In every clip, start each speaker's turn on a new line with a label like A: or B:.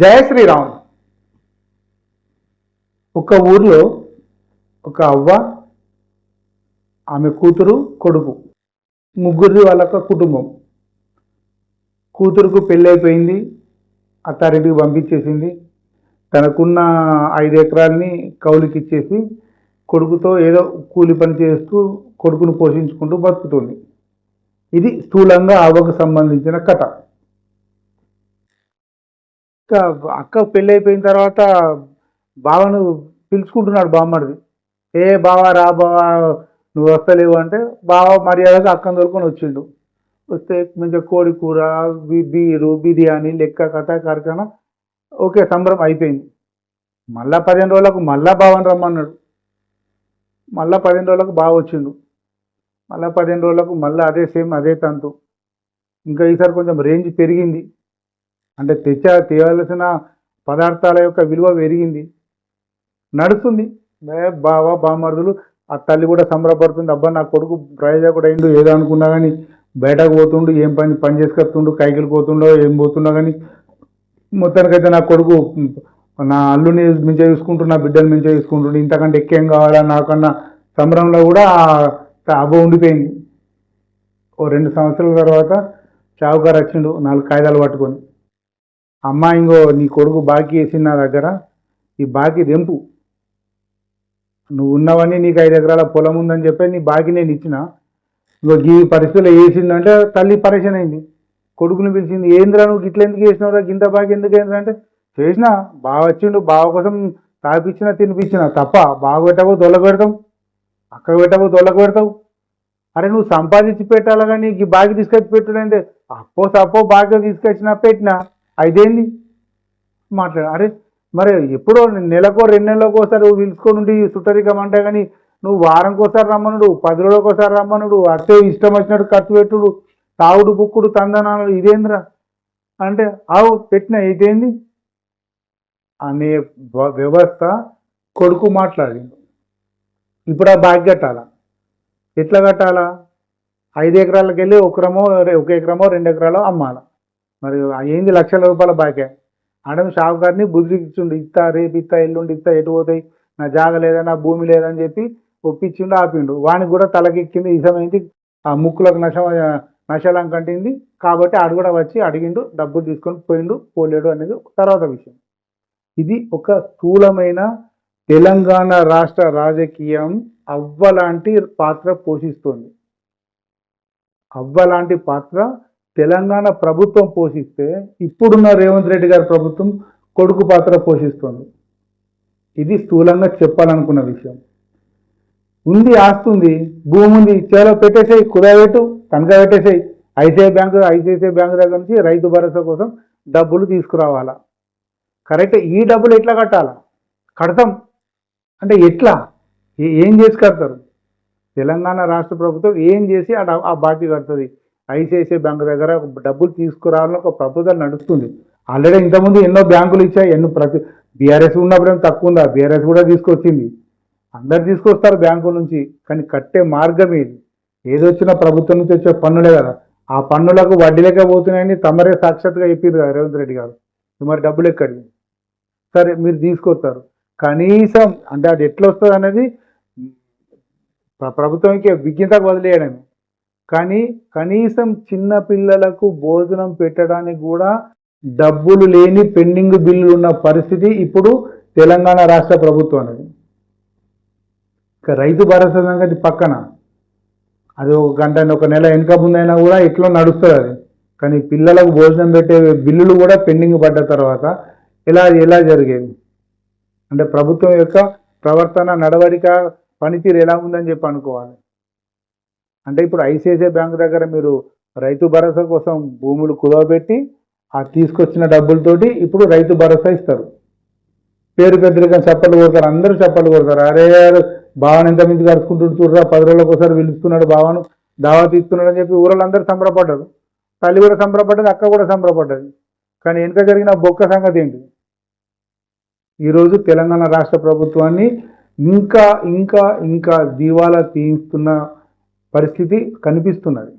A: జయ శ్రీరామ్. ఒక ఊర్లో ఒక అవ్వ ఆమె కూతురు కొడుకు. ముగ్గురు వాళ్ళొక కుటుంబం. కూతురుకు పెళ్ళైపోయింది అత్తారింటికి పంపించేసింది. తనకున్న ఐదు ఎకరాలని కౌలికి ఇచ్చేసి కొడుకుతో ఏదో కూలి పని చేస్తూ కొడుకును పోషించుకుంటూ బతుకుతుంది. ఇది స్థూలంగా అవ్వకు సంబంధించిన కథ. ఇంకా అక్క పెళ్ళి అయిపోయిన తర్వాత బావను పిలుచుకుంటున్నాడు బామ్మడిది. ఏ బావా రా బావా నువ్వు వస్తలేవు అంటే బావ మర్యాదగా అక్కను దొరుకుని వచ్చిండు. వస్తే మంచిగా కోడి కూర బీరు బిర్యానీ లెక్క కథ కార్యక్రమం ఓకే సంబరం అయిపోయింది. మళ్ళా పదిహేను రోజులకు మళ్ళా బావని రమ్మన్నాడు. మళ్ళా పదిహేను రోజులకు బావ వచ్చిండు. మళ్ళా పదిహేను రోజులకు మళ్ళీ అదే సేమ్ అదే తంతు. ఇంకా ఈసారి కొంచెం రేంజ్ పెరిగింది. అంటే తెచ్చా తేవలసిన పదార్థాల యొక్క విలువ పెరిగింది. నడుస్తుంది. బావ బామర్దులు ఆ తల్లి కూడా సంబరపడుతుంది. అబ్బా నా కొడుకు ప్రయోజకుడు అయిండు ఏదో అనుకున్నా కానీ బయటకు పోతుండు ఏం పని పని చేసుకొస్తుండు కైకిలు పోతుండో ఏం పోతుండో కానీ మొత్తానికైతే నా కొడుకు నా అల్లుని మించే చూసుకుంటూ నా బిడ్డని మించే చూసుకుంటుండు ఇంతకంటే ఎక్కేం కావాలా? నాకన్నా సంబరంలో కూడా అబ్బ ఉండిపోయింది. ఓ రెండు సంవత్సరాల తర్వాత చావుకారు వచ్చిండు నాలుగు కాగితాలు పట్టుకొని. అమ్మ ఇంకో నీ కొడుకు బాకీ వేసి నా దగ్గర. ఈ బాకీ తెంపు. నువ్వు ఉన్నవన్నీ నీకు ఐదు ఎకరాల పొలం ఉందని చెప్పి నీ బాకీ నేను ఇచ్చిన. ఇంకో ఈ పరిస్థితుల్లో వేసిందంటే తల్లి పరేషన్ అయింది. కొడుకుని పిలిచింది ఏంద్రా నువ్వు గిట్ల ఎందుకు వేసినావురా గింత బాకీ ఎందుకు ఏంటంటే చేసిన చేసినా బాగా వచ్చిండు బావ కోసం తాపిచ్చినా తినిపించిన తప్ప బాగా పెట్టబో దొల్ల పెడతావు అక్కడ పెట్టబో దొల్లకు పెడతావు. అరే నువ్వు సంపాదించి పెట్టాలా కానీ ఈ బాగా తీసుకొచ్చి పెట్టుడంటే అప్పో సప్పో బాగా తీసుకొచ్చినా పెట్టినా. ఐదేంది? మాట్లాడు. అరే మరి ఎప్పుడో నెలకో రెండు నెలలకు ఒకసారి నువ్వు పిలుచుకొని ఉండి సుట్టరికం అంటే కానీ నువ్వు వారంకి ఒకసారి రమ్మనుడు పది రోజులకు ఒకసారి రమ్మనుడు అట్టే ఇష్టం వచ్చినట్టు ఖర్చు పెట్టుడు తాగుడు బుక్కుడు తందనాలు ఇదేంద్రా? అంటే ఆవు పెట్టిన ఇదేంది? అనే వ్యవస్థ కొడుకు మాట్లాడింది ఇప్పుడు ఆ బ్యాగ్ కట్టాలా? ఎట్లా కట్టాలా? ఐదు ఎకరాలకు వెళ్ళి ఒక ఎకరమో ఒక ఎకరమో రెండు ఎకరాలో అమ్మాలా? మరి ఏంది లక్షల రూపాయల బాకే. ఆడమి షావుకారిని బుద్ధికిచ్చిండు ఇస్తా రేపు ఇస్తా ఎల్లుండి ఇస్తా ఎటు పోతాయి నా జాగ లేదా నా భూమి లేదని చెప్పి ఒప్పించిండు ఆపిండు. వానికి కూడా తలకెక్కింది. ఇసమైంది ఆ ముక్కులకు నశ నశలం కంటింది. కాబట్టి ఆడు కూడా వచ్చి అడిగిండు డబ్బులు తీసుకొని పోయిండు పోలేడు అనేది తర్వాత విషయం. ఇది ఒక స్థూలమైన తెలంగాణ రాష్ట్ర రాజకీయం అవ్వలాంటి పాత్ర పోషిస్తుంది. అవ్వలాంటి పాత్ర తెలంగాణ ప్రభుత్వం పోషిస్తే ఇప్పుడున్న రేవంత్ రెడ్డి గారి ప్రభుత్వం కొడుకు పాత్ర పోషిస్తుంది. ఇది స్థూలంగా చెప్పాలనుకున్న విషయం. ఉంది ఆస్తుంది భూమి ఉంది చేలో పెట్టేసేయి కుదరబెట్టు తనఖా పెట్టేసేయి. ఐసిఐ బ్యాంకు ఐసిఐసిఐ బ్యాంకు దగ్గర నుంచి రైతు భరోసా కోసం డబ్బులు తీసుకురావాలా? కరెక్ట్ ఈ డబ్బులు ఎట్లా కట్టాలా? కడతాం. అంటే ఎట్లా? ఏం చేసి కడతారు? తెలంగాణ రాష్ట్ర ప్రభుత్వం ఏం చేసి ఆ ఆ బాకీ కడుతుంది? ఐసిఐసిఐ బ్యాంక్ దగ్గర డబ్బులు తీసుకురావాలని ఒక ప్రపోజల్ నడుస్తుంది. ఆల్రెడీ ఇంతకుముందు ఎన్నో బ్యాంకులు ఇచ్చాయి. ఎన్నో ప్రతి బీఆర్ఎస్ ఉన్నప్పుడు ఏం తక్కువ ఉందా? బీఆర్ఎస్ కూడా తీసుకొచ్చింది. అందరు తీసుకొస్తారు బ్యాంకుల నుంచి. కానీ కట్టే మార్గం ఏది? ఏదొచ్చినా ప్రభుత్వం నుంచి వచ్చే పన్నులే కదా. ఆ పన్నులకు వడ్డీలకే పోతున్నాయని తమరే సాక్షాత్గా చెప్పింది కదా రేవంత్ రెడ్డి గారు. మరి డబ్బులు ఎక్కడి సరే మీరు తీసుకొస్తారు. కనీసం అంటే అది ఎట్లా వస్తుంది అనేది ప్రభుత్వంకి విజ్ఞతకు వదిలేయడమే. కానీ కనీసం చిన్న పిల్లలకు భోజనం పెట్టడానికి కూడా డబ్బులు లేని పెండింగ్ బిల్లులు ఉన్న పరిస్థితి ఇప్పుడు తెలంగాణ రాష్ట్ర ప్రభుత్వం అనేది. ఇక రైతు భరోసా సంగతి పక్కన. అది ఒక గంట ఒక నెల వెనుక ముందైనా కూడా ఇట్లా నడుస్తుంది అది. కానీ పిల్లలకు భోజనం పెట్టే బిల్లులు కూడా పెండింగ్ పడ్డ తర్వాత ఇలా ఎలా జరిగేది? అంటే ప్రభుత్వం యొక్క ప్రవర్తన నడవడిక పనితీరు ఎలా ఉందని చెప్పి అనుకోవాలి. అంటే ఇప్పుడు ఐసిఐసిఐ బ్యాంక్ దగ్గర మీరు రైతు భరోసా కోసం భూములు కుదవబెట్టి ఆ తీసుకొచ్చిన డబ్బులతోటి ఇప్పుడు రైతు భరోసా ఇస్తారు. పేరు పెద్దరికని చెప్పలు కొడతారు అందరూ చెప్పలు కొడతారు. అరే యారు బావని ఎంత మించి కలుసుకుంటుండు చూడరా పది రోజులకు ఒకసారి పిలుస్తున్నాడు బావను దావా తీస్తున్నాడు అని చెప్పి ఊళ్ళందరూ సంబరపడ్డారు. తల్లి కూడా సంబరపడ్డది అక్క కూడా సంబరపడ్డది. కానీ వెనుక జరిగిన బొక్క సంగతి ఏంటి? ఈరోజు తెలంగాణ రాష్ట్ర ప్రభుత్వాన్ని ఇంకా ఇంకా ఇంకా దీవాలా తీయిస్తున్న పరిస్థితి కనిపిస్తున్నది.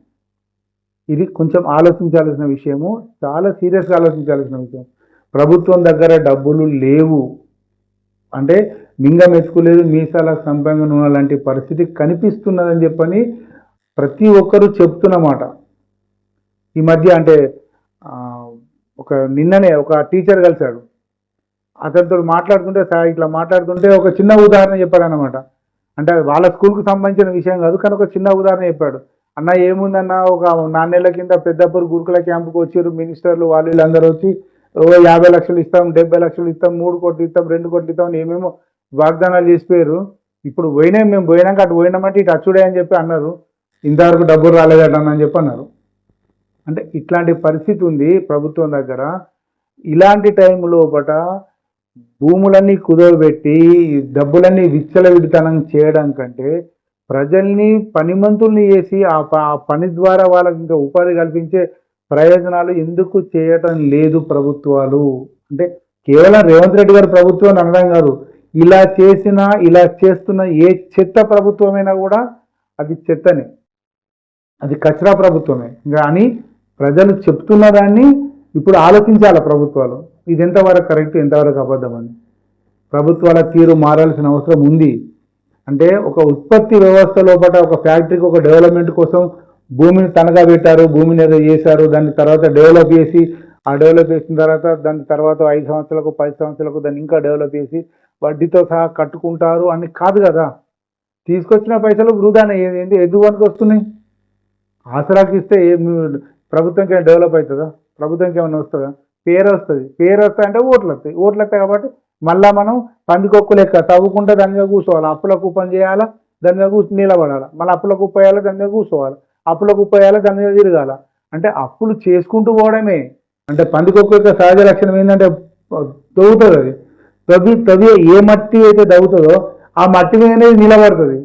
A: ఇది కొంచెం ఆలోచించాల్సిన విషయము చాలా సీరియస్గా ఆలోచించాల్సిన విషయం. ప్రభుత్వం దగ్గర డబ్బులు లేవు. అంటే మింగం ఎత్తుకోలేదు మీసాల సంపంగా నూనె లాంటి పరిస్థితి కనిపిస్తున్నదని చెప్పని ప్రతి ఒక్కరూ చెప్తున్నమాట. ఈ మధ్య అంటే ఒక నిన్ననే ఒక టీచర్ కలిశాడు. అతనితో మాట్లాడుతుంటే సార్ ఇట్లా మాట్లాడుతుంటే ఒక చిన్న ఉదాహరణ చెప్పాడు అంటే అది వాళ్ళ స్కూల్కి సంబంధించిన విషయం కాదు కానీ ఒక చిన్న ఉదాహరణ చెప్పాడు. అన్న ఏముందన్న ఒక నాన్నెళ్ళ కింద పెద్దపూర్ గురుకుల క్యాంపుకి వచ్చారు మినిస్టర్లు వాళ్ళు వీళ్ళందరూ వచ్చి ఓ యాభై లక్షలు ఇస్తాం డెబ్బై లక్షలు ఇస్తాం మూడు కోట్లు ఇస్తాం రెండు కోట్లు ఇస్తాం అని ఏమేమో వాగ్దానాలు చేసిపోయారు. ఇప్పుడు పోయినా మేము పోయినాక అటు పోయినామంటే ఇటు అచ్చుడే అని చెప్పి అన్నారు. ఇంతవరకు డబ్బులు రాలేదట అని చెప్పి అన్నారు. అంటే ఇట్లాంటి పరిస్థితి ఉంది ప్రభుత్వం దగ్గర. ఇలాంటి టైం లోపట భూములన్నీ కుదవబెట్టి డబ్బులన్నీ విచ్చలవిడితనం చేయడం కంటే ప్రజల్ని పనిమంతుల్ని చేసి ఆ ప- ఆ పని ద్వారా వాళ్ళకి ఇంకా ఉపాధి కల్పించే ప్రయోజనాలు ఎందుకు చేయటం లేదు ప్రభుత్వాలు? అంటే కేవలం రేవంత్ రెడ్డి గారు ప్రభుత్వం అనడం కాదు. ఇలా చేసిన ఇలా చేస్తున్న ఏ చెత్త ప్రభుత్వమైనా కూడా అది చెత్తనే. అది కచరా ప్రభుత్వమే. కానీ ప్రజలు చెప్తున్న దాన్ని ఇప్పుడు ఆలోచించాలి ప్రభుత్వాలు. ఇది ఎంతవరకు కరెక్ట్ ఎంతవరకు అబద్ధం అని. ప్రభుత్వాల తీరు మారాల్సిన అవసరం ఉంది. అంటే ఒక ఉత్పత్తి వ్యవస్థ లోపల ఒక ఫ్యాక్టరీకి ఒక డెవలప్మెంట్ కోసం భూమిని తనగా పెట్టారు భూమిని ఏదో చేశారు దాని తర్వాత డెవలప్ చేసి ఆ డెవలప్ చేసిన తర్వాత దాని తర్వాత ఐదు సంవత్సరాలకు పది సంవత్సరాలకు దాన్ని ఇంకా డెవలప్ చేసి వడ్డీతో సహా కట్టుకుంటారు అని కాదు కదా. తీసుకొచ్చిన పైసలు వృధానే. ఏంటి ఎందుకు వస్తున్నాయి? ఆసరాకి ఇస్తే ప్రభుత్వంకి ఏమైనా డెవలప్ అవుతుందా? ప్రభుత్వంకి ఏమైనా వస్తుందా? పేరు వస్తుంది పేరు వస్తాయి అంటే ఓట్లు వస్తాయి ఓట్లు వస్తాయి కాబట్టి మళ్ళీ మనం పందికొక్కు లెక్క తవ్వుకుంటే దాని మీద కూర్చోవాలి. అప్పుల కుప్పం చేయాలా? దాని మీద కూర్చు నిలబడాలి? మళ్ళీ అప్పుల కుప్ప దాని మీద కూర్చోవాలి? అప్పుల కుప్ప దాని మీద తిరగాల? అంటే అప్పులు చేసుకుంటూ పోవడమే. అంటే పందికొక్కు యొక్క సహజ లక్షణం ఏంటంటే తవ్వుతుంది అది. తవ్వి తవ్వి ఏ మట్టి అయితే తవ్వుతుందో ఆ మట్టి మీదనే నిలబడుతుంది.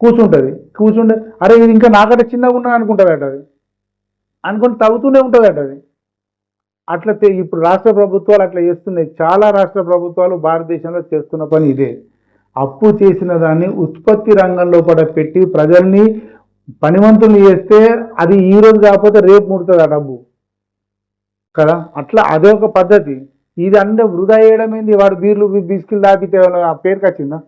A: కూర్చుంటుంది. కూర్చుంటే అరే ఇది ఇంకా నాకంటే చిన్నగా ఉన్నా అనుకుంటుందట అది. అనుకుని తవ్వుతూనే ఉంటుందట అది. అట్లా ఇప్పుడు రాష్ట్ర ప్రభుత్వాలు అట్లా చేస్తున్నాయి. చాలా రాష్ట్ర ప్రభుత్వాలు భారతదేశంలో చేస్తున్న పని ఇదే. అప్పు చేసిన దాన్ని ఉత్పత్తి రంగంలో కూడా పెట్టి ప్రజల్ని పనివంతులు చేస్తే అది ఈ రోజు కాకపోతే రేపు ముడుతుంది ఆ డబ్బు. కదా? అట్లా అదే ఒక పద్ధతి. ఇది అంటే వృధా చేయడం ఏంది? వాడు బీర్లు బిస్కిల్ దాపితే ఏమైనా పేరుకి వచ్చిందా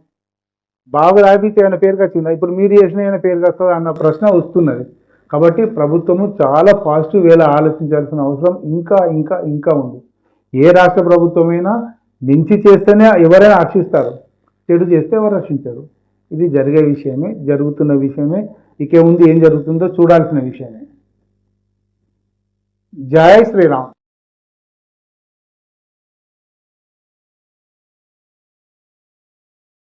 A: బాగా దాపితే ఏమైనా పేరుకి వచ్చిందా ఇప్పుడు మీరు చేసిన ఏమైనా పేరుకి వస్తుందా అన్న ప్రశ్న వస్తున్నది. కాబట్టి ప్రభుత్వము చాలా పాజిటివ్ వేలా ఆలోచించాల్సిన అవసరం ఇంకా ఇంకా ఇంకా ఉంది. ఏ రాష్ట్ర ప్రభుత్వమైనా మించి చేస్తేనే ఎవరైనా హర్షిస్తారు చెడు చేస్తే ఎవరు హర్షించారు ఇది జరిగే విషయమే జరుగుతున్న విషయమే. ఇకే ముందు ఏం జరుగుతుందో చూడాల్సిన విషయమే. జయ శ్రీరామ్.